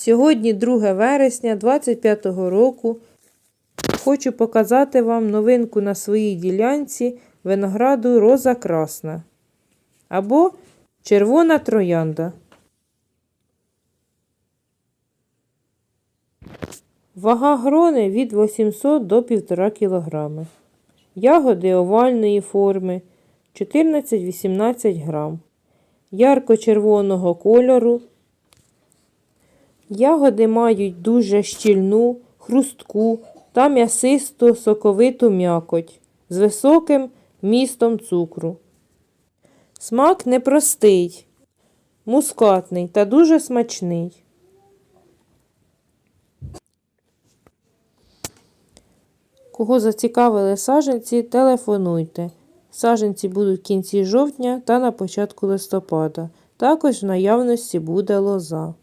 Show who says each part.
Speaker 1: Сьогодні 2 вересня 25 року. Хочу показати вам новинку на своїй ділянці винограду Роза Красна або червона троянда. Вага грони від 800 до 1,5 кг. Ягоди овальної форми 14-18 грам. Ярко-червоного кольору. Ягоди мають дуже щільну, хрустку та м'ясисту соковиту м'якоть з високим містом цукру. Смак непростий, мускатний та дуже смачний. Кого зацікавили саженці, телефонуйте. Саженці будуть в кінці жовтня та на початку листопада. Також в наявності буде лоза.